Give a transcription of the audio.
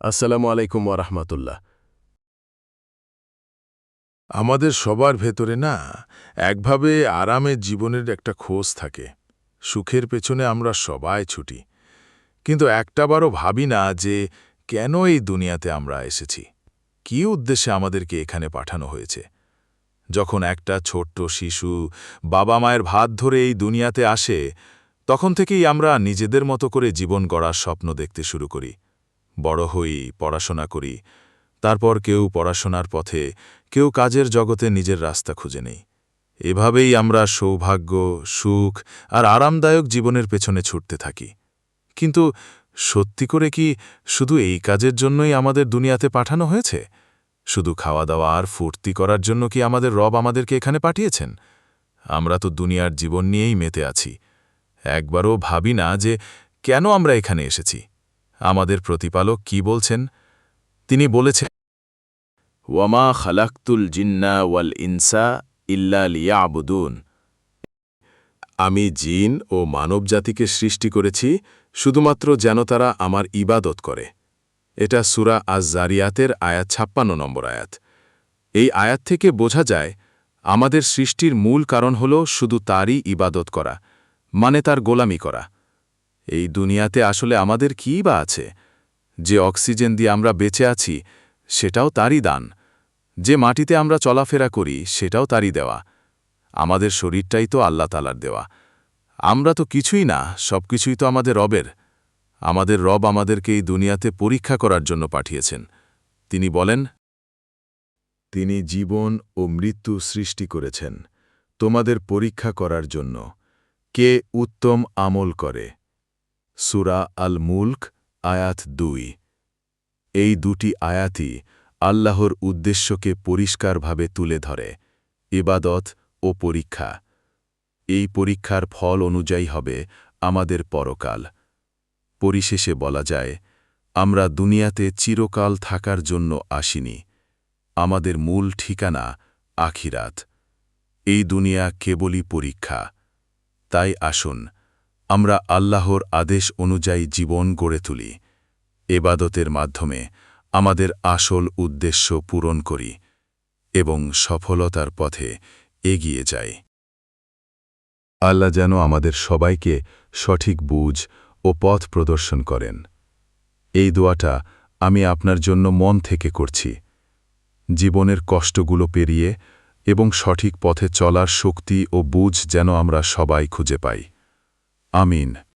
আসসালামু আলাইকুম ওরহমতুল্লাহ আমাদের সবার ভেতরে না একভাবে আরামের জীবনের একটা খোঁজ থাকে। সুখের পেছনে আমরা সবাই ছুটি। কিন্তু একটাবারও ভাবি না যে কেন এই দুনিয়াতে আমরা এসেছি? কী উদ্দেশ্যে আমাদেরকে এখানে পাঠানো হয়েছে? যখন একটা ছোট্ট শিশু বাবা মায়ের ভাত ধরে এই দুনিয়াতে আসে, তখন থেকেই আমরা নিজেদের মতো করে জীবন গড়ার স্বপ্ন দেখতে শুরু করি। বড় হই, পড়াশোনা করি। তারপর কেউ পড়াশোনার পথে, কেউ কাজের জগতে নিজের রাস্তা খুঁজে নেই। এভাবেই আমরা সৌভাগ্য, সুখ আর আরামদায়ক জীবনের পেছনে ছুটতে থাকি। কিন্তু সত্যি করে কি শুধু এই কাজের জন্যই আমাদের দুনিয়াতে পাঠানো হয়েছে? শুধু খাওয়া দাওয়া আর ফুর্তি করার জন্য কি আমাদের রব আমাদেরকে এখানে পাঠিয়েছেন? আমরা তো দুনিয়ার জীবন নিয়েই মেতে আছি। একবারও ভাবি না যে কেন আমরা এখানে এসেছি। আমাদের প্রতিপালক কি বলছেন? তিনি বলেছেন, ওয়ামা খালাক্তুল জিন্না ওয়াল ইনসা ইল্লা লিয়াবুদুন। আমি জিন ও মানবজাতিকে সৃষ্টি করেছি শুধুমাত্র যেন তারা আমার ইবাদত করে। এটা সুরা আজ জারিয়াতের আয়াত ছাপ্পান্ন নম্বর আয়াত। এই আয়াত থেকে বোঝা যায়, আমাদের সৃষ্টির মূল কারণ হল শুধু তারই ইবাদত করা মানে তার গোলামি করা। এই দুনিয়াতে আসলে আমাদের কী বা আছে? যে অক্সিজেন দিয়ে আমরা বেঁচে আছি, সেটাও তারই দান। যে মাটিতে আমরা চলাফেরা করি, সেটাও তারই দেওয়া। আমাদের শরীরটাই তো আল্লাহ তালার দেওয়া। আমরা তো কিছুই না, সব কিছুই তো আমাদের রবের। আমাদের রব আমাদেরকে এই দুনিয়াতে পরীক্ষা করার জন্য পাঠিয়েছেন। তিনি বলেন, তিনি জীবন ও মৃত্যু সৃষ্টি করেছেন তোমাদের পরীক্ষা করার জন্য। কে উত্তম আমল করে সুরা আল মুল্ক আয়াত দুই। এই দুটি আয়াতই আল্লাহর উদ্দেশ্যকে পরিষ্কারভাবে তুলে ধরে, ইবাদত ও পরীক্ষা। এই পরীক্ষার ফল অনুযায়ী হবে আমাদের পরকাল। পরিশেষে বলা যায়, আমরা দুনিয়াতে চিরকাল থাকার জন্য আসিনি। আমাদের মূল ঠিকানা আখিরাত। এই দুনিয়া কেবলই পরীক্ষা। তাই আসুন আমরা আল্লাহর আদেশ অনুযায়ী জীবন গড়ে তুলি। এবাদতের মাধ্যমে আমাদের আসল উদ্দেশ্য পূরণ করি এবং সফলতার পথে এগিয়ে যাই। আল্লাহ যেন আমাদের সবাইকে সঠিক বুঝ ও পথ প্রদর্শন করেন। এই দোয়াটা আমি আপনার জন্য মন থেকে করছি। জীবনের কষ্টগুলো পেরিয়ে এবং সঠিক পথে চলার শক্তি ও বুঝ যেন আমরা সবাই খুঁজে পাই। آمين.